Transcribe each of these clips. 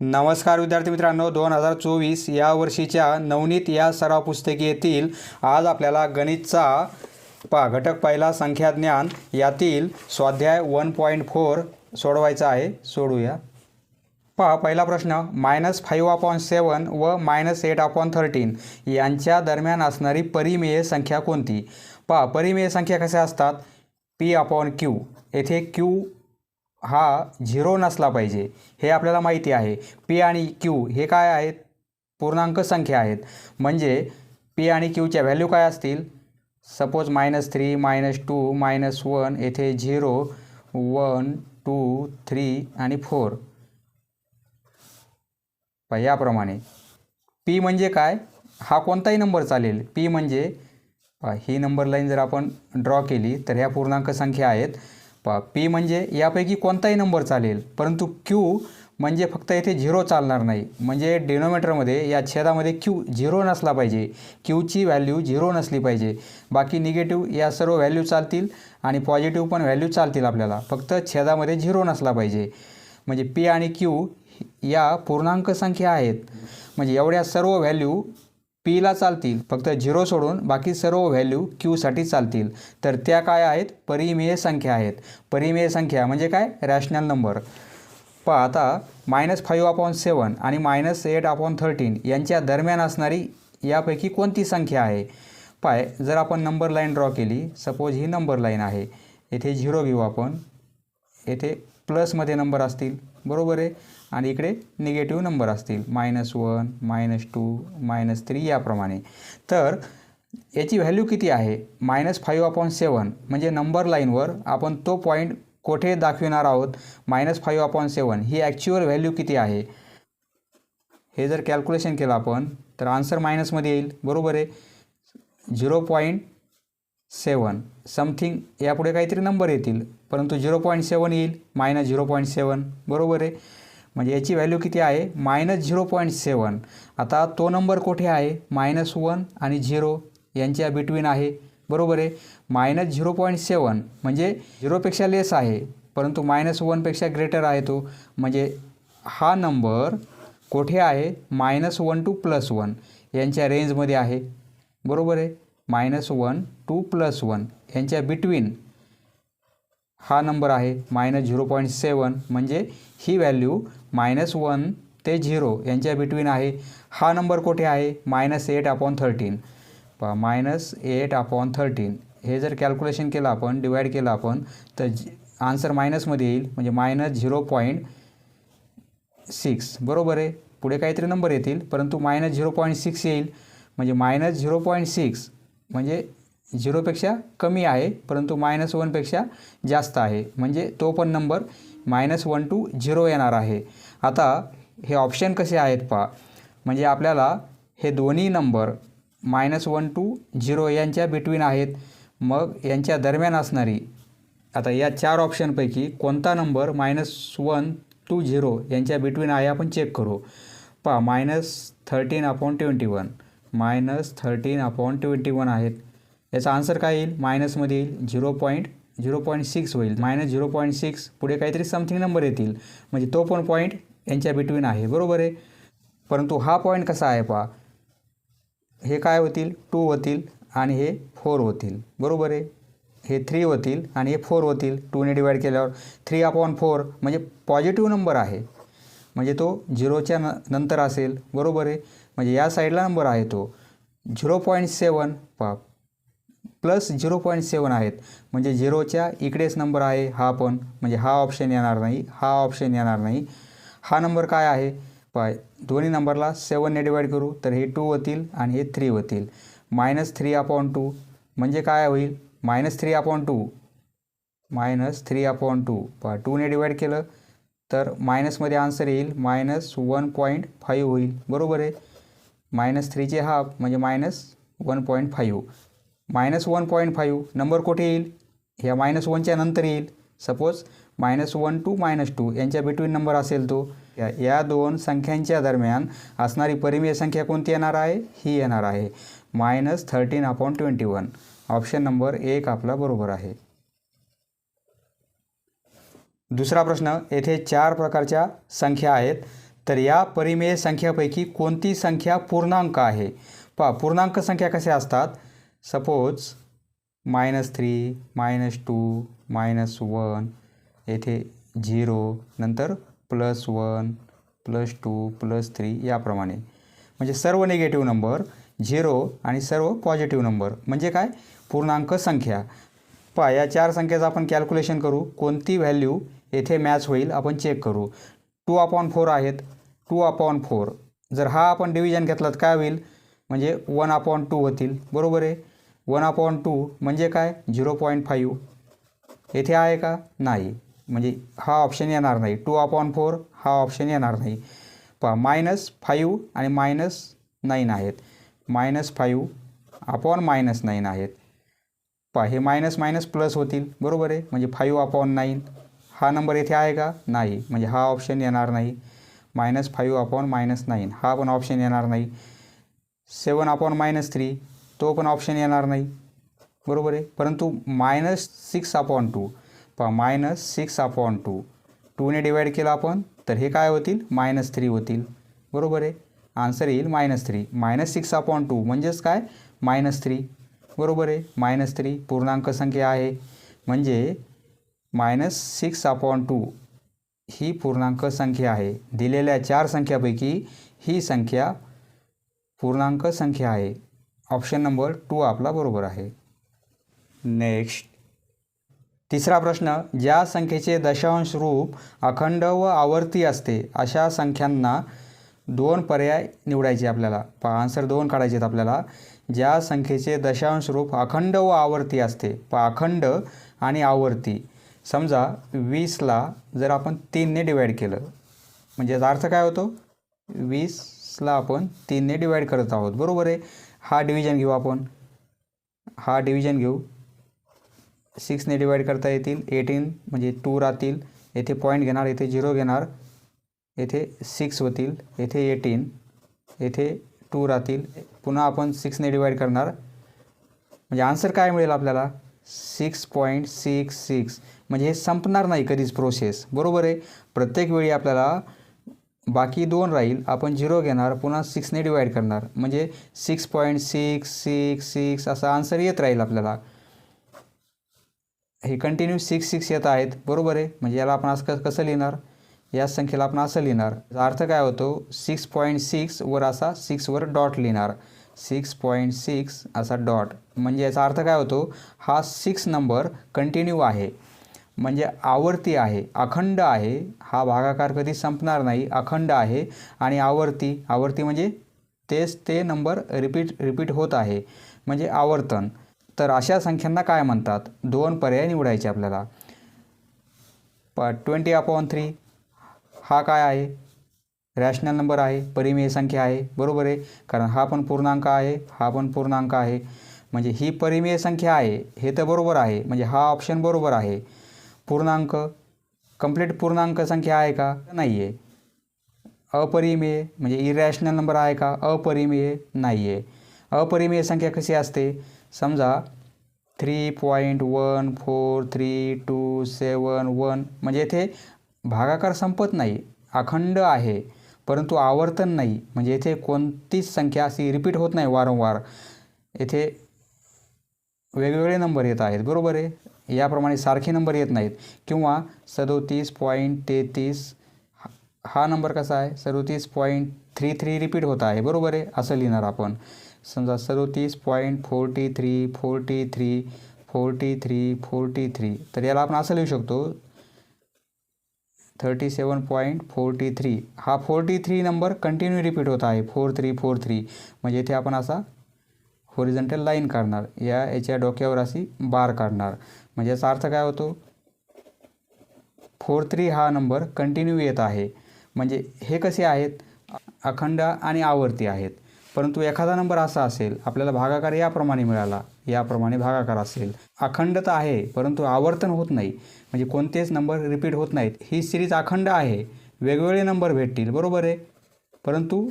नमस्कार विद्यार्थी मित्रांनो दोन हजार चोवीस या वर्षीच्या नवनीत या सराव पुस्तकेतील आज आपल्याला गणितचा पा घटक पहिला संख्या ज्ञान यातील स्वाध्याय वन पॉईंट फोर सोडवायचा आहे. सोडूया. पहा पहिला प्रश्न मायनस फाईव्ह अपॉन सेवन व मायनस एट अपॉन थर्टीन यांच्या दरम्यान असणारी परिमेय संख्या कोणती? पहा परिमेय संख्या कशा असतात? P upon Q. येथे क्यू हा झिरो नसला पाहिजे हे आपल्याला माहिती आहे. पी आणि क्यू हे काय आहेत? पूर्णांक संख्या आहेत. म्हणजे पी आणि क्यूच्या व्हॅल्यू काय असतील? Suppose minus three minus two minus one येथे झिरो वन टू थ्री आणि फोर. याप्रमाणे. पी म्हणजे काय? हा कोणताही नंबर चालेल. पी म्हणजे ही नंबर लाईन जर आपण ड्रॉ केली तर ह्या पूर्णांक संख्या आहेत. पा पी म्हणजे यापैकी कोणताही नंबर चालेल. परंतु क्यू म्हणजे फक्त येथे झिरो चालणार नाही. म्हणजे डिनोमीटरमध्ये या छेदामध्ये क्यू झिरो नसला पाहिजे. क्यूची व्हॅल्यू झिरो नसली पाहिजे. बाकी निगेटिव्ह या सर्व व्हॅल्यू चालतील आणि पॉझिटिव्ह पण व्हॅल्यू चालतील आपल्याला. फक्त छेदामध्ये झिरो नसला पाहिजे. म्हणजे पी आणि क्यू या पूर्णांक संख्या आहेत. म्हणजे एवढ्या सर्व व्हॅल्यू पीला चालतील. फक्त झिरो सोडून बाकी सर्व व्हॅल्यू क्यूसाठी चालतील. तर त्या काय आहेत? परिमेय संख्या आहेत. परिमेय संख्या म्हणजे काय? रॅशनल नंबर पहा आता मायनस फाईव्ह अपॉन सेवन आणि मायनस एट अपॉन थर्टीन यांच्या दरम्यान असणारी यापैकी कोणती संख्या आहे? पाय जर आपण नंबर लाईन ड्रॉ केली सपोज ही नंबर लाईन आहे. येथे झिरो घेऊ आपण. येथे प्लसमध्ये नंबर असतील. बरोबर आहे? आणि इकडे निगेटिव्ह नंबर असतील. Minus one minus two minus three याप्रमाणे. तर याची व्हॅल्यू किती आहे? मायनस फाईव्ह अपॉन सेवन म्हणजे नंबर लाईनवर आपण तो पॉईंट कोठे दाखविणार आहोत? मायनस फाईव्ह अपॉन सेवन ही ॲक्च्युअल व्हॅल्यू किती आहे? हे जर कॅल्क्युलेशन केलं आपण तर आन्सर मायनसमध्ये येईल. बरोबर आहे? झिरो पॉईंट सेवन समथिंग यापुढे काहीतरी नंबर येतील. परंतु झिरो पॉईंट सेवन येईल. मायनस झिरो पॉईंट सेवन बरोबर आहे? म्हणजे याची व्हॅल्यू किती आहे? मायनस झिरो पॉईंट सेवन आता तो नंबर कुठे आहे? मायनस वन आणि झिरो यांच्या बिटवीन आहे. बरोबर आहे? मायनस झिरो पॉईंट सेवन म्हणजे झिरोपेक्षा लेस आहे परंतु मायनस वनपेक्षा ग्रेटर आहे तो. म्हणजे हा नंबर कोठे आहे? Minus one two plus one यांच्या रेंजमध्ये आहे. बरोबर आहे? Minus one two plus one यांच्या बिटवीन हा नंबर आहे मायनस झिरो पॉईंट सेवन. म्हणजे ही व्हॅल्यू मायनस वन ते झिरो यांच्या बिटवीन आहे. हा नंबर कुठे आहे? Minus eight upon thirteen. पहा मायनस एट अपॉन थर्टीन. हे जर कॅल्क्युलेशन केलं आपण डिवाईड केलं आपण तर आन्सर मायनसमध्ये येईल. म्हणजे मायनस झिरो पॉईंट सिक्स. बरोबर आहे? पुढे काहीतरी नंबर येतील परंतु मायनस झिरो पॉईंट सिक्स येईल. म्हणजे मायनस झिरो पॉईंट सिक्स म्हणजे झिरोपेक्षा कमी आहे परंतु मायनस वनपेक्षा जास्त आहे. म्हणजे तो पण number minus one two zero येणार आहे. आता हे ऑप्शन कसे आहेत पहा. म्हणजे आपल्याला हे दोन्ही number minus one two zero यांच्या बिटवीन आहेत. मग यांच्या दरम्यान असणारी आता या चार ऑप्शनपैकी कोणता number minus one two zero यांच्या बिटवीन आहे आपण चेक करू. पहा minus thirteen upon twenty one minus thirteen upon twenty one आहेत. याचा आन्सर काय येईल? मायनसमध्ये येईल. Zero point zero point six होईल. मायनस झिरो पॉईंट सिक्स पुढे काहीतरी समथिंग नंबर येतील. म्हणजे तो पण पॉईंट यांच्या बिटवीन आहे. बरोबर आहे? परंतु हा पॉईंट कसा आहे पहा? हे काय होतील? टू होतील आणि हे फोर होतील. बरोबर आहे? हे थ्री होतील आणि हे फोर होतील. टूने डिवाईड केल्यावर थ्री अपॉन फोर म्हणजे पॉझिटिव्ह नंबर आहे. म्हणजे तो झिरोच्या न नंतर असेल. बरोबर आहे? म्हणजे या साईडला नंबर आहे तो. झिरो पॉईंट सेवन पा प्लस झिरो पॉईंट सेवन आहेत. म्हणजे झिरोच्या इकडेच नंबर आहे हा पण. म्हणजे हा ऑप्शन येणार नाही हा ऑप्शन येणार नाही. हा नंबर काय आहे? पाय दोन्ही नंबरला सेवनने डिवाईड करू तर हे टू होतील आणि हे थ्री होतील. मायनस थ्री अपॉन टू म्हणजे काय होईल? Minus three upon two minus three upon two. पहा टूने डिवाईड केलं तर मायनसमध्ये आन्सर येईल मायनस वन पॉईंट फाईव्ह होईल. बरोबर आहे? मायनस थ्रीचे हाफ म्हणजे minus one point five. Minus one point five number कुठे येईल? ह्या मायनस वनच्या नंतर येईल. Suppose minus one two minus two यांच्या बिटवीन नंबर असेल तो. या या दोन संख्यांच्या दरम्यान असणारी परिमेय संख्या कोणती येणार आहे? ही येणार आहे. Minus thirteen upon twenty one option number एक आपला बरोबर आहे. दुसरा प्रश्न येथे चार प्रकारच्या संख्या आहेत. तर या परिमेय संख्यापैकी कोणती संख्या पूर्णांक आहे? पहा पूर्णांक संख्या कशा असतात? Suppose minus three minus two minus one येथे झिरो नंतर plus one plus two plus three याप्रमाणे. म्हणजे सर्व निगेटिव्ह नंबर झिरो आणि सर्व पॉझिटिव्ह नंबर म्हणजे काय? पूर्णांक संख्या. पहा या चार संख्येचं आपण कॅल्क्युलेशन करू. कोणती व्हॅल्यू येथे मॅच होईल आपण चेक करू. टू अपॉन फोर आहेत. टू अपॉन फोर जर हा आपण डिव्हिजन घेतलात काय होईल? म्हणजे वन अपॉन टू होतील. बरोबर आहे? वन अपॉन टू म्हणजे काय? Zero point five. येथे आहे का? नाही. म्हणजे हा ऑप्शन येणार नाही. टू अपॉन फोर हा ऑप्शन येणार नाही. पहा मायनस फाईव्ह आणि मायनस नाईन आहेत. Minus five upon minus nine आहेत. पहा हे मायनस मायनस प्लस होतील. बरोबर आहे? म्हणजे फाईव्ह अपॉन नाईन. हा नंबर येथे आहे का? नाही. म्हणजे हा ऑप्शन येणार नाही. Minus five upon minus nine. हा पण ऑप्शन येणार नाही. Seven upon minus three. तो पण ऑप्शन येणार नाही. बरोबर आहे? परंतु मायनस सिक्स अपॉन टू पहा मायनस सिक्स अपॉन टू टूने डिवाईड केलं आपण तर हे काय होतील? मायनस थ्री होतील. बरोबर आहे? आन्सर येईल minus three minus six upon two म्हणजेच काय? मायनस थ्री बरोबर आहे? मायनस थ्री पूर्णांक संख्या आहे. म्हणजे मायनस सिक्स अपॉन टू ही पूर्णांक संख्या आहे. दिलेल्या चार संख्यापैकी ही संख्या पूर्णांक संख्या आहे. ऑप्शन नंबर टू आपला बरोबर आहे. नेक्स्ट. तिसरा प्रश्न ज्या संख्येचे दशांश रूप अखंड व आवर्ती असते अशा संख्यांना दोन पर्याय निवडायचे आपल्याला. पहा आन्सर दोन काढायचे आहेत आपल्याला. ज्या संख्येचे दशांश रूप अखंड व आवर्ती असते पहा अखंड आणि आवर्ती. समजा वीसला जर आपण तीनने डिवाईड केलं म्हणजे याचा अर्थ काय होतो? वीसला आपण तीनने डिवाईड करत आहोत. बरोबर आहे? हा डिव्हिजन घेऊ आपण. हा डिव्हिजन घेऊ. सिक्सने डिवाईड करता येतील. एटीन म्हणजे टू राहतील. येथे पॉईंट घेणार येथे झिरो घेणार. येथे सिक्स होतील. येथे एटीन येथे टू राहतील. पुन्हा आपण सिक्सने डिवाईड करणार. म्हणजे आन्सर काय मिळेल आपल्याला? सिक्स पॉईंट सिक्स सिक्स म्हणजे हे संपणार नाही कधीच प्रोसेस बरोबर आहे? प्रत्येक वेळी आपल्याला बाकी दोन राहील आपण झिरो घेणार पुन्हा सिक्सने डिवाईड करणार. म्हणजे six point six six six असा आन्सर येत राहील आपल्याला. हे कंटिन्यू सिक्स सिक्स येत आहेत. बरोबर आहे? म्हणजे याला आपण असं क- कसं लिहिणार? या संख्येला आपण असं लिहिणार. अर्थ काय होतो? सिक्स पॉईंट सिक्स वर असा सिक्सवर डॉट लिहिणार. सिक्स पॉईंट सिक्स असा डॉट म्हणजे याचा अर्थ काय होतो? हा सिक्स नंबर कंटिन्यू आहे. म्हणजे आवर्ती आहे अखंड आहे हा भागाकार कधी संपणार नाही अखंड आहे आणि आवर्ती आवर्ती म्हणजे तेच ते नंबर रिपीट रिपीट होत आहे म्हणजे आवर्तन. तर अशा संख्यांना काय म्हणतात? दोन पर्याय निवडायचे आपल्याला. प ट्वेंटी अपॉन थ्री हा काय आहे? रॅशनल नंबर आहे परिमेय संख्या आहे बरोबर आहे? कारण हा पण पूर्णांक आहे हा पण पूर्णांक आहे. म्हणजे ही परिमेय संख्या आहे हे तर बरोबर आहे म्हणजे हा ऑप्शन बरोबर आहे. पूर्णांक कंप्लीट पूर्णांक संख्या आहे का? नाही आहे अपरिमेय म्हणजे इरॅशनल नंबर आहे का? अपरिमेय नाही आहे अपरिमेय संख्या कशी असते? समजा three point one four three two seven one म्हणजे येथे भागाकार संपत नाही अखंड आहे परंतु आवर्तन नाही म्हणजे येथे कोणतीच संख्या अशी रिपीट होत नाही वारंवार. येथे वेगवेगळे नंबर येत आहेत बरोबर आहे? याप्रमाणे सारखे नंबर येत नाहीत. किंवा सदोतीस पॉईंट तेहतीस हा- हा नंबर कसा आहे? सदोतीस पॉईंट थ्री थ्री रिपीट होत आहे. बरोबर आहे? असं लिहिणार आपण. समजा सदोतीस point forty three forty three forty three forty three तर याला आपण असं लिहू शकतो. Thirty seven point forty three हा forty three number continue repeat होत आहे. फोर थ्री फोर थ्री म्हणजे इथे आपण असा होरिझंटल लाईन काढणार. या याच्या डोक्यावर अशी बार काढणार. म्हणजे याचा अर्थ काय होतो? फोर थ्री हा नंबर कंटिन्यू येत आहे. म्हणजे हे कसे आहेत? अखंड आणि आवर्ती आहेत. परंतु एखादा नंबर असा असेल आपल्याला भागाकार याप्रमाणे मिळाला. याप्रमाणे भागाकार असेल. अखंड तर आहे परंतु आवर्तन होत नाही. म्हणजे कोणतेच नंबर रिपीट होत नाहीत. ही सिरीज अखंड आहे. वेगवेगळे नंबर भेटतील. बरोबर आहे? परंतु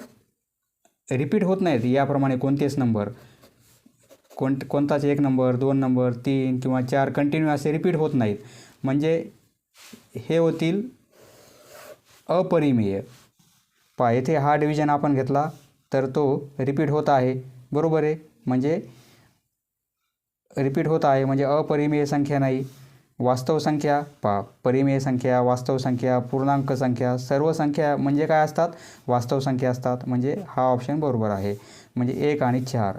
रिपीट होत नाहीत याप्रमाणे कोणतेच नंबर कोण कोणताच एक नंबर दोन नंबर तीन किंवा चार कंटिन्यू असे रिपीट होत नाहीत. म्हणजे हे होतील अपरिमेय. पहा येथे हा डिव्हिजन आपण घेतला तर तो रिपीट होत आहे. बरोबर आहे? म्हणजे रिपीट होत आहे म्हणजे अपरिमेय संख्या नाही. वास्तव संख्या पा परिमेय संख्या वास्तव संख्या पूर्णांक संख्या सर्व संख्या म्हणजे काय असतात? वास्तव संख्या असतात. म्हणजे हा ऑप्शन बरोबर आहे. म्हणजे एक आणि चार.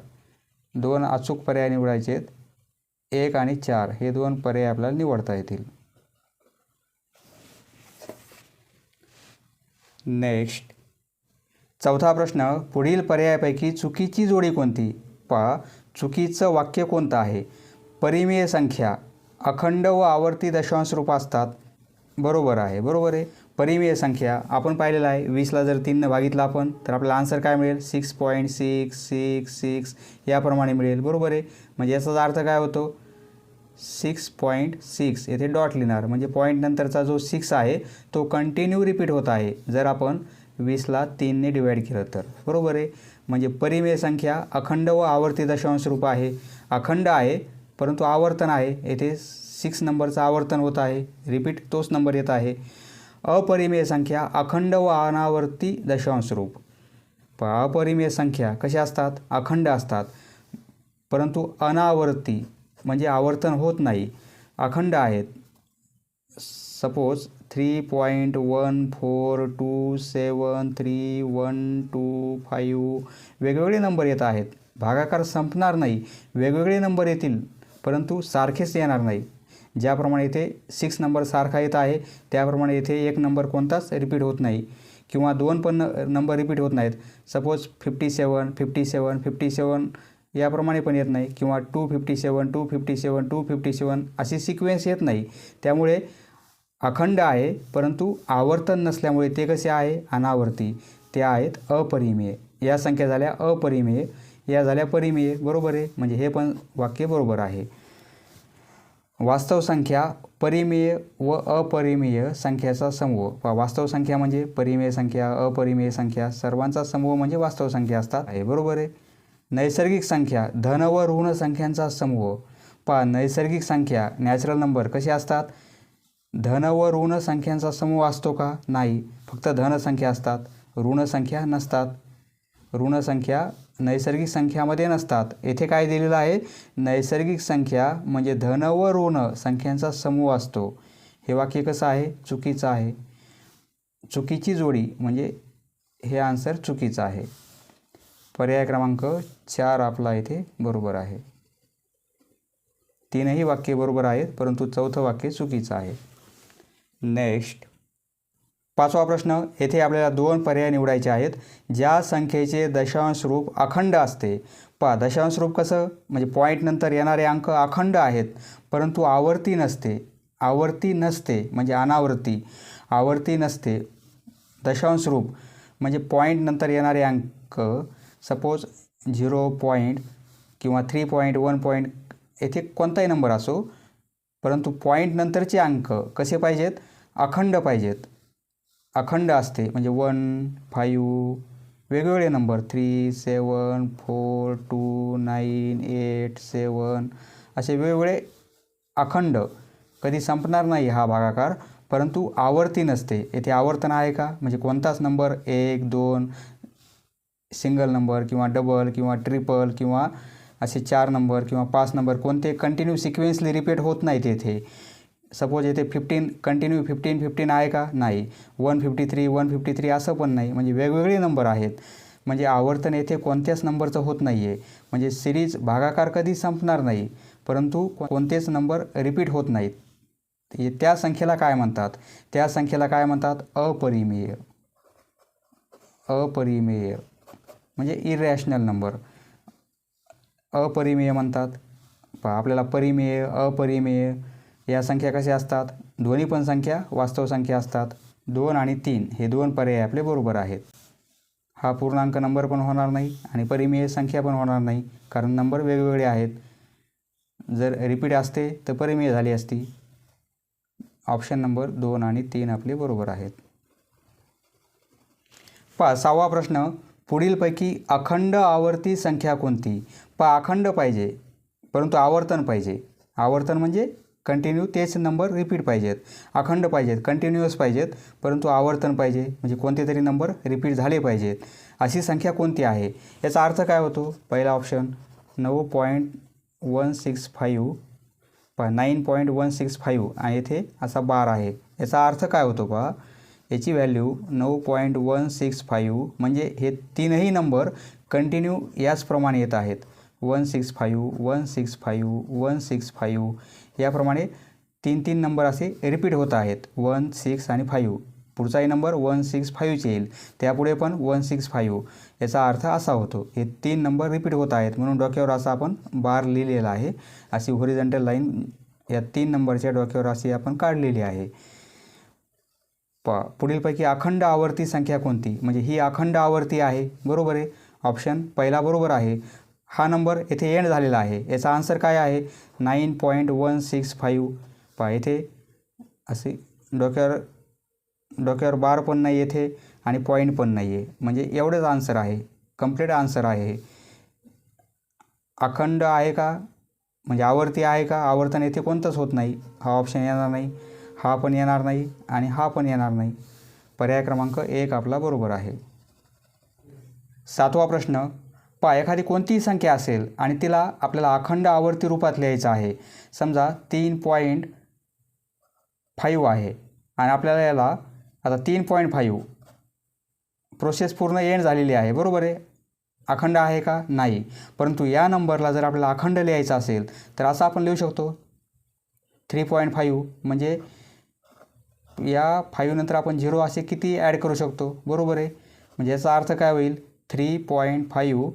दोन अचूक पर्याय निवडायचे आहेत एक आणि चार हे दोन पर्याय आपल्याला निवडता येतील. नेक्स्ट चौथा प्रश्न पुढील पर्यायापैकी चुकीची जोडी कोणती? पहा चुकीचं वाक्य कोणतं आहे? परिमेय संख्या अखंड व आवर्ती दशांश रूप असतात. बरोबर आहे बरोबर आहे. परिमेय संख्या आपण पाहिलेलं आहे. वीसला जर तीननं भागितलं आपण तर आपल्याला आन्सर काय मिळेल? Six point six six six याप्रमाणे मिळेल. बरोबर आहे? म्हणजे याचाच अर्थ काय होतो? सिक्स पॉईंट सिक्स येथे डॉट लिहिणार. म्हणजे पॉईंट नंतरचा जो सिक्स आहे तो कंटिन्यू रिपीट होत आहे. जर आपण वीसला तीनने डिवाईड केलं तर. बरोबर आहे? म्हणजे परिमेय संख्या अखंड व आवर्ती दशांश रूप आहे. अखंड आहे परंतु आवर्तन आहे. येथे सिक्स नंबरचं आवर्तन होत आहे. रिपीट तोच नंबर येत आहे. अपरिमेय संख्या अखंड व अनावर्ती दशांश रूप. प अपरिमेय संख्या कशा असतात? अखंड असतात. परंतु अनावर्ती म्हणजे आवर्तन होत नाही. अखंड आहेत. Suppose three point one four two seven three one two five वेगवेगळे नंबर येत आहेत. भागाकार संपणार नाही. वेगवेगळे नंबर येतील. परंतु सारखेच येणार नाही. ज्याप्रमाणे इथे सिक्स नंबर सारखा येत आहे त्याप्रमाणे इथे एक नंबर कोणताच रिपीट होत नाही किंवा दोन पण नंबर रिपीट होत नाहीत. Suppose fifty seven fifty seven fifty seven याप्रमाणे पण येत नाही किंवा two fifty seven two fifty seven two fifty seven अशी सिक्वेन्स येत नाही. त्यामुळे अखंड आहे परंतु आवर्तन नसल्यामुळे ते कसे आहे? अनावर्ती. ते आहेत अपरिमेय. या संख्या झाल्या अपरिमेय. या झाल्या परिमेय. बरोबर आहे? म्हणजे हे पण वाक्य बरोबर आहे. वास्तव संख्या परिमेय व अपरिमेय संख्याचा समूह. पहा, वास्तव संख्या म्हणजे परिमेय संख्या अपरिमेय संख्या सर्वांचा समूह म्हणजे वास्तव संख्या असतात. हे बरोबर आहे? नैसर्गिक संख्या धन व ऋण संख्यांचा समूह. पहा नैसर्गिक संख्या नॅचरल नंबर कसे असतात? धन व ऋण संख्यांचा समूह असतो का? नाही. फक्त धनसंख्या असतात. ऋणसंख्या नसतात. ऋणसंख्या नैसर्गिक संख्यामध्ये नसतात. येथे काय दिलेलं आहे? नैसर्गिक संख्या म्हणजे धन व ऋण संख्यांचा समूह असतो. हे वाक्य कसं आहे? चुकीचं आहे. चुकीची जोडी म्हणजे हे आन्सर चुकीचं आहे. पर्याय क्रमांक चार आपला इथे बरोबर आहे. तीनही वाक्य बरोबर आहेत परंतु चौथं वाक्य चुकीचं आहे. नेक्स्ट पाचवा प्रश्न येथे आपल्याला दोन पर्याय निवडायचे आहेत. ज्या संख्येचे दशांश रूप अखंड असते. पहा दशांश रूप कसं? म्हणजे पॉईंटनंतर येणारे अंक अखंड आहेत परंतु आवर्ती नसते. आवर्ती नसते म्हणजे अनावर्ती आवर्ती नसते. दशांश रूप म्हणजे पॉईंटनंतर येणारे अंक सपोज झिरो पॉईंट किंवा थ्री पॉईंट वन पॉईंट येथे कोणताही नंबर असो परंतु पॉईंटनंतरचे अंक कसे पाहिजेत? अखंड पाहिजेत. अखंड असते. म्हणजे वन फाईव्ह वेगवेगळे number. Three seven four two nine eight seven असे वेगवेगळे अखंड. कधी संपणार नाही हा भागाकार परंतु आवर्ती नसते. येथे आवर्तन आहे का? म्हणजे कोणताच नंबर एक दोन सिंगल नंबर किंवा डबल किंवा ट्रिपल किंवा असे चार नंबर किंवा पाच नंबर कोणते कंटिन्यू सिक्वेन्सली रिपीट होत नाहीत येथे. सपोज येथे फिफ्टीन कंटिन्यू फिफ्टीन फिफ्टीन आहे का? नाही. One fifty three one fifty three असं पण नाही. म्हणजे वेगवेगळे नंबर आहेत. म्हणजे आवर्तन येथे कोणत्याच नंबरचं होत नाही आहे म्हणजे सिरीज भागाकार कधी संपणार नाही परंतु कोणतेच नंबर रिपीट होत नाहीत. त्या संख्येला काय म्हणतात? त्या संख्येला काय म्हणतात? अपरिमेय. अपरिमेय. म्हणजे इरॅशनल नंबर अपरिमेय म्हणतात. पहा आपल्याला परिमेय अपरिमेय या संख्या कशा असतात? दोन्ही पण संख्या वास्तव संख्या असतात. दोन आणि तीन हे दोन पर्याय आपले बरोबर आहेत. हा पूर्णांक नंबर पण होणार नाही आणि परिमेय संख्या पण होणार नाही कारण नंबर वेगवेगळे आहेत. जर रिपीट असते तर परिमेय झाली असती. ऑप्शन नंबर दोन आणि तीन आपले बरोबर आहेत. पा सहावा प्रश्न. पुढीलपैकी अखंड आवर्ती संख्या कोणती? पा अखंड पाहिजे परंतु आवर्तन पाहिजे. आवर्तन म्हणजे कंटिन्यू तेच नंबर रिपीट पाहिजेत. अखंड पाहिजेत कंटिन्युअस पाहिजेत परंतु आवर्तन पाहिजे. म्हणजे कोणते तरी नंबर रिपीट झाले पाहिजेत. अशी संख्या कोणती आहे? याचा अर्थ काय होतो? पहिला ऑप्शन नऊ पॉईंट वन सिक्स फाईव्ह पहा nine point one six five आणि येथे असा बार आहे. याचा अर्थ काय होतो पहा याची व्हॅल्यू नऊ पॉईंट वन सिक्स फाईव्ह म्हणजे हे तीनही नंबर कंटिन्यू याचप्रमाणे येत आहेत. One six five one six five one six five याप्रमाणे तीन तीन नंबर असे रिपीट होत आहेत. वन सिक्स आणि फाईव्ह पुढचाही नंबर वन सिक्स फाईव्हचे येईल. त्यापुढे पण वन सिक्स फाईव्ह याचा अर्थ असा होतो. हे तीन नंबर रिपीट होत आहेत. म्हणून डोक्यावर असा आपण बार लिहिलेला आहे. अशी होरिझेंटल लाईन या तीन नंबरच्या डोक्यावर अशी आपण काढलेली आहे. प पुढीलपैकी अखंड आवर्ती संख्या कोणती? म्हणजे ही अखंड आवर्ती आहे. बरोबर आहे? ऑप्शन पहिला बरोबर आहे. हा नंबर येथे एंड झालेला आहे. याचा आन्सर काय आहे? Nine point one six five पहा येथे असे डोक्यावर डोक्यावर बार पण नाही येथे आणि पॉईंट पण नाही म्हणजे आहे म्हणजे एवढंच आन्सर आहे. कंप्लीट आन्सर आहे अखंड आहे का? म्हणजे आवर्ती आहे का? आवर्तन येथे कोणतंच होत नाही. हा ऑप्शन येणार नाही. हा पण येणार नाही आणि हा पण येणार नाही. पर्याय क्रमांक एक आपला बरोबर आहे. सातवा प्रश्न. पा एखादी कोणतीही संख्या असेल आणि तिला आपल्याला अखंड आवर्ती रूपात लिहायचं आहे. समजा तीन पॉईंट फाईव्ह आहे. आणि आपल्याला याला आता तीन पॉईंट फाईव्ह प्रोसेस पूर्ण एंड झालेली आहे. बरोबर आहे? अखंड आहे का? नाही. परंतु या नंबरला जर आपल्याला अखंड लिहायचा असेल तर असं आपण लिहू शकतो. थ्री पॉईंट फाईव्ह म्हणजे या फाईव्ह नंतर आपण झिरो असे किती ॲड करू शकतो? बरोबर आहे? म्हणजे याचा अर्थ काय होईल? थ्री पॉईंट फाईव्ह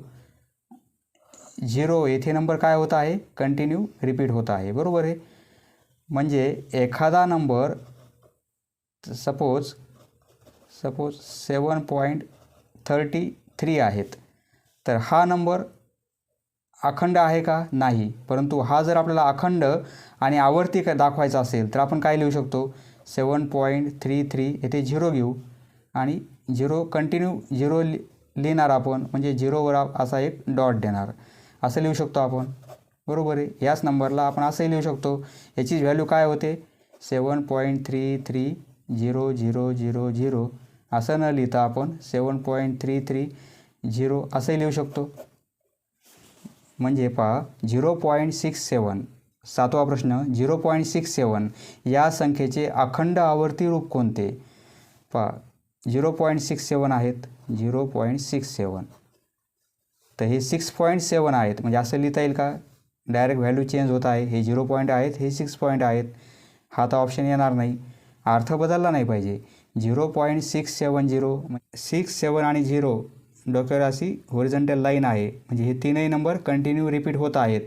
झिरो येथे नंबर काय होत आहे? कंटिन्यू रिपीट होत आहे. बरोबर आहे? म्हणजे एखादा number suppose suppose seven point thirty three आहेत. तर हा नंबर अखंड आहे का? नाही. परंतु हा जर आपल्याला अखंड आणि आवर्ती का दाखवायचा असेल तर आपण काय लिहू शकतो? सेवन पॉईंट थ्री थ्री येथे झिरो घेऊ. आणि झिरो कंटिन्यू झिरो लि लिहिणार आपण. म्हणजे झिरोवर असा एक डॉट देणार. असं लिहू शकतो आपण. बरोबर आहे? याच नंबरला आपण असंही लिहू शकतो. याची व्हॅल्यू काय होते? Seven point three three zero zero zero zero असं न लिहिता आपण seven point three three zero असंही लिहू शकतो. म्हणजे पहा झिरो पॉईंट सिक्स सेवन सातवा प्रश्न झिरो पॉईंट सिक्स सेवन या संख्येचे अखंड आवर्ती रूप कोणते? पहा झिरो पॉईंट सिक्स सेवन आहेत. झिरो पॉईंट सिक्स सेवन तर हे सिक्स पॉईंट सेवन आहेत. म्हणजे असं लिहिता येईल का? डायरेक्ट व्हॅल्यू चेंज होत आहे. हे झिरो पॉईंट आहेत हे सिक्स पॉईंट आहेत. हा तर ऑप्शन येणार नाही. अर्थ बदलला नाही पाहिजे. Zero point six seven zero six seven आणि झिरो डोक्यावर अशी होरिझंटल लाईन आहे. म्हणजे हे तीनही नंबर कंटिन्यू रिपीट होत आहेत.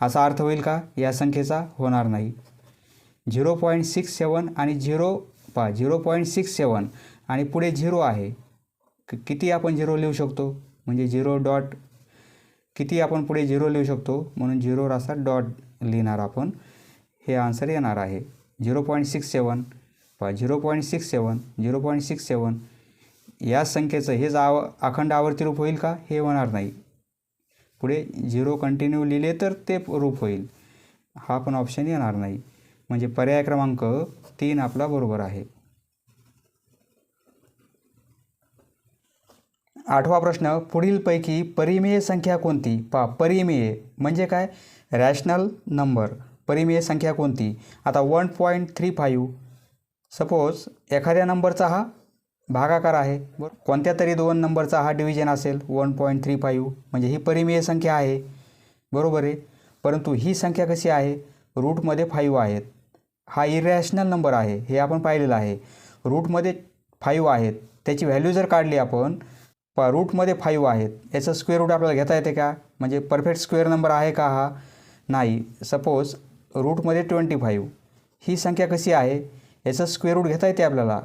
असा अर्थ होईल का? या संख्येचा होणार नाही. झिरो पॉईंट सिक्स सेवन आणि झिरो पा झिरो पॉईंट सिक्स सेवन आणि पुढे झिरो आहे. किती आपण झिरो लिहू शकतो? म्हणजे झिरो डॉट किती आपण पुढे झिरो लिहू शकतो? म्हणून झिरोवर असा डॉट लिहिणार आपण. हे आन्सर येणार आहे. झिरो पॉईंट सिक्स सेवन पहा zero point six seven zero point six seven या संख्येचं हेच आव अखंड आवर्ती रूप होईल का? हे होणार नाही. पुढे झिरो कंटिन्यू लिहिले तर ते रूप होईल. हा पण ऑप्शन येणार नाही. म्हणजे पर्याय क्रमांक तीन आपला बरोबर आहे. आठवा प्रश्न पुढीलपैकी परिमेय संख्या कोणती? पा परिमेय म्हणजे काय? Rational number. परिमेय संख्या कोणती? आता one point three five suppose एखाद्या नंबरचा हा भागाकार आहे. बरं कोणत्या तरी दोन नंबरचा हा डिव्हिजन असेल? वन पॉईंट थ्री फाईव्ह म्हणजे ही परिमेय संख्या आहे. बरोबर आहे? परंतु ही संख्या कशी आहे? रूटमध्ये फाईव्ह आहेत. हा इरॅशनल नंबर आहे. हे आपण पाहिलेलं आहे. रूटमध्ये फाईव्ह आहेत. त्याची व्हॅल्यू जर काढली आपण प रूटमध्ये फाईव्ह आहेत. याचं स्क्वेअर रूट आपल्याला घेता येते का? म्हणजे परफेक्ट स्क्वेअर नंबर आहे का हा? नाही. सपोज रूटमध्ये ट्वेंटी फाईव्ह ही संख्या कशी आहे? याचं स्क्वेअर रूट घेता येते आपल्याला.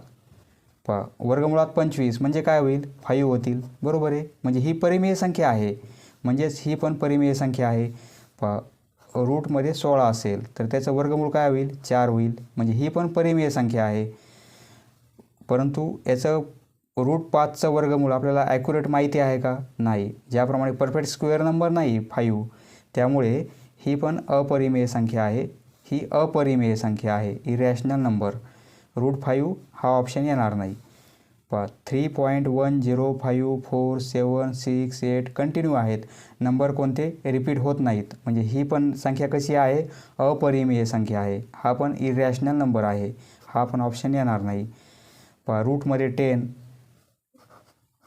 प वर्गमुळात पंचवीस. म्हणजे काय होईल? फाईव्ह होतील. बरोबर आहे? म्हणजे ही परिमेय संख्या आहे. म्हणजेच ही पण परिमेय संख्या आहे. प रूटमध्ये सोळा असेल. तर त्याचं वर्गमूळ काय होईल? चार होईल. म्हणजे ही पण परिमेय संख्या आहे. परंतु याचं रूट पाचचं वर्गमूळ आपल्याला ॲक्युरेट माहिती आहे का? नाही. ज्याप्रमाणे परफेक्ट स्क्वेअर नंबर नाही फाईव्ह त्यामुळे ही पण अपरिमेय संख्या आहे. ही अपरिमेय संख्या आहे. इरॅशनल नंबर रूट फाईव्ह हा ऑप्शन येणार नाही. पा three point one zero five four seven six eight continue आहेत. नंबर कोणते? रिपीट होत नाहीत. म्हणजे ही पण संख्या कशी आहे? अपरिमेय संख्या आहे. हा पण इरॅशनल नंबर आहे. हा पण ऑप्शन येणार नाही. पा रूटमध्ये टेन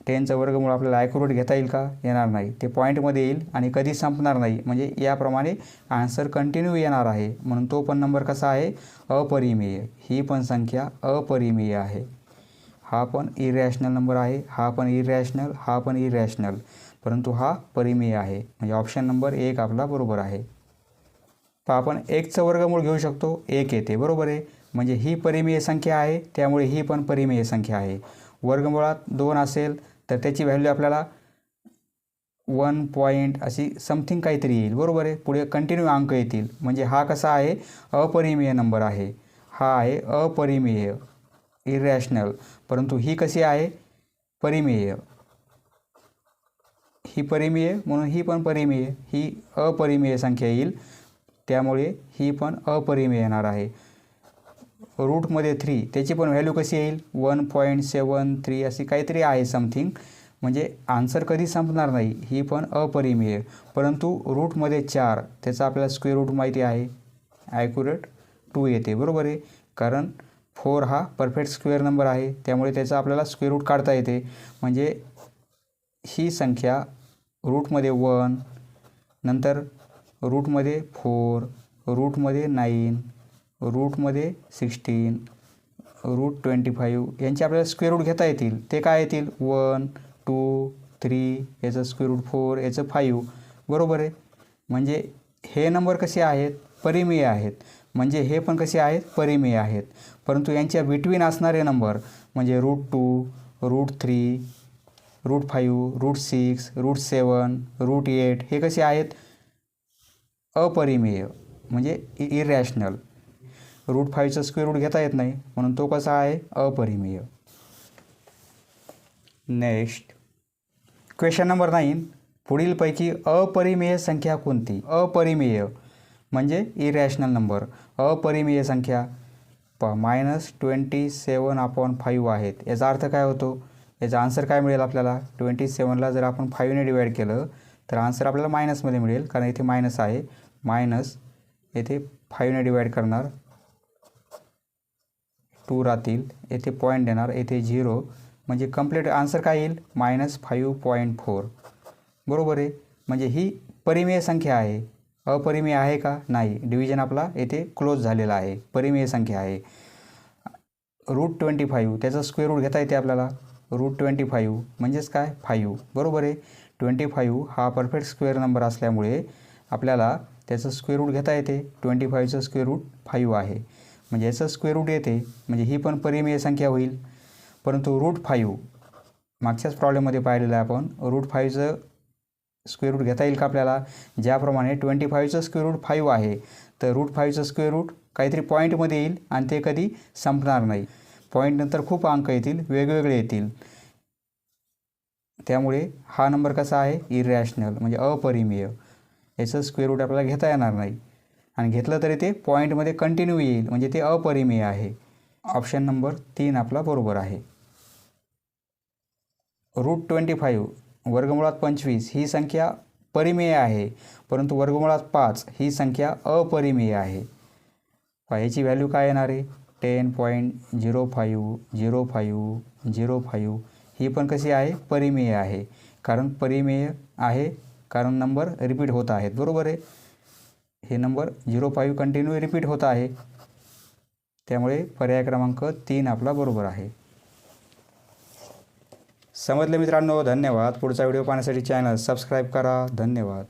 टेनचं वर्गमूळ आपल्याला ॲक्युरेट घेता येईल का? येणार नाही. ते पॉईंटमध्ये येईल आणि कधी संपणार नाही. म्हणजे याप्रमाणे आन्सर कंटिन्यू येणार आहे. म्हणून तो पण नंबर कसा आहे? अपरिमेय. ही पण संख्या अपरिमेय आहे. हा पण इरॅशनल नंबर आहे. हा पण इरॅशनल हा पण इरॅशनल परंतु हा परिमेय आहे. म्हणजे ऑप्शन नंबर एक आपला बरोबर आहे. तर आपण एकचं वर्गमूळ घेऊ शकतो. एक येते. बरोबर आहे? म्हणजे ही परिमेय संख्या आहे. त्यामुळे ही पण परिमेय संख्या आहे. वर्गमुळात दोन असेल. तर त्याची व्हॅल्यू आपल्याला वन पॉईंट अशी समथिंग काहीतरी येईल. बरोबर आहे? पुढे कंटिन्यू अंक येतील. म्हणजे हा कसा आहे? अपरिमेय नंबर आहे. हा आहे अपरिमेय. इरॅशनल परंतु ही कशी आहे? परिमेय. ही परिमेय म्हणून ही पण परिमेय. ही अपरिमेय संख्या येईल. त्यामुळे ही पण अपरिमेय येणार आहे. रूटमध्ये थ्री त्याची पण व्हॅल्यू कशी येईल? वन पॉईंट सेवन थ्री अशी काहीतरी आहे समथिंग म्हणजे आन्सर कधी संपणार नाही ही पण अपरिमेय. परंतु रूटमध्ये चार त्याचा आपल्याला स्क्वेअर रूट माहिती आहे. ॲक्युरेट टू येते बरोबर आहे? कारण फोर हा परफेक्ट स्क्वेअर नंबर आहे. त्यामुळे त्याचा आपल्याला स्क्वेअर रूट काढता येते. म्हणजे ही संख्या रूटमध्ये वन नंतर रूटमध्ये फोर रूटमध्ये नाईन रूटमध्ये सिक्स्टीन रूट ट्वेंटी फाईव्ह यांचे आपल्याला स्क्वेअर रूट घेता येतील. ते काय येतील? वन टू थ्री याचं स्क्वेअर रूट फोर याचं फाईव्ह बरोबर आहे? म्हणजे हे नंबर कसे आहेत? परिमेय आहेत. म्हणजे हे पण कसे आहेत? परिमेय आहेत. परंतु यांच्या बिटवीन असणारे नंबर म्हणजे root two root three root five root six root seven root eight हे कसे आहेत? अपरिमेय. म्हणजे इरॅशनल रूट फाईव्हचा स्क्वेअर रूट घेता येत नाही. म्हणून तो कसा आहे? अपरिमेय. नेक्स्ट. Question number nine. पुढीलपैकी अपरिमेय संख्या कोणती? अपरिमेय. म्हणजे इरॅशनल नंबर अपरिमेय संख्या. प minus twenty seven upon five आहेत. याचा अर्थ काय होतो? याचा आन्सर काय मिळेल आपल्याला? ट्वेंटी सेवनला जर आपण फाईव्हने डिवाईड केलं तर आन्सर आपल्याला मायनसमध्ये मिळेल. कारण इथे मायनस आहे. मायनस येथे फाईव्हने डिवाईड करणार. टू राहतील. येथे पॉईंट देणार. येथे झिरो म्हणजे कंप्लीट आन्सर काय येईल? मायनस फाईव्ह पॉईंट फोर बरोबर आहे? म्हणजे ही परिमेय संख्या आहे. अपरिमेय आहे का? नाही. डिव्हिजन आपला येथे क्लोज झालेला आहे. परिमेय संख्या आहे. रूट ट्वेंटी फाईव्ह त्याचा स्क्वेअर रूट घेता येते आपल्याला? रूट ट्वेंटी फाईव्ह म्हणजेच काय? फाईव्ह बरोबर आहे? ट्वेंटी फाईव्ह हा परफेक्ट स्क्वेअर नंबर असल्यामुळे आपल्याला त्याचं स्क्वेअर रूट घेता येते. ट्वेंटी फाईव्हचं स्क्वेअर रूट फाईव्ह आहे. म्हणजे याचं स्क्वेअर रूट येते. म्हणजे ही पण परिमेय संख्या होईल. परंतु रूट फाईव्ह मागच्याच प्रॉब्लेममध्ये पाहिलेलं आहे आपण रूट फाईव्हचं स्क्वेअर रूट घेता येईल का आपल्याला? ज्याप्रमाणे ट्वेंटी फाईव्हचं स्क्वेअर रूट फाईव्ह आहे तर रूट फाईव्हचं स्क्वेअर रूट काहीतरी पॉईंटमध्ये येईल आणि ते कधी संपणार नाही. पॉईंटनंतर खूप अंक येतील वेगवेगळे येतील. त्यामुळे हा नंबर कसा आहे? इरॅशनल म्हणजे अपरिमेय. याचं स्क्वेअर रूट आपल्याला घेता येणार नाही. आणि घेतलं तरी ते पॉईंटमध्ये कंटिन्यू येईल म्हणजे ते अपरिमेय आहे. ऑप्शन नंबर तीन आपला बरोबर आहे. रूट ट्वेंटी फाईव्ह वर्गमुळात पंचवीस ही संख्या परिमेय आहे. परंतु वर्गमुळात पाच ही संख्या अपरिमेय आहे. पहा याची व्हॅल्यू काय येणार आहे? Ten point zero five zero five zero five ही पण कशी आहे? परिमेय आहे. कारण परिमेय आहे कारण नंबर रिपीट होत आहेत. बरोबर आहे? हे number zero five continue repeat होत आहे. त्यामुळे पर्याय क्रमांक तीन आपला बरोबर आहे. समजले मित्रांनो? धन्यवाद. पुढचा व्हिडिओ पाहण्यासाठी चॅनल सबस्क्राईब करा. धन्यवाद.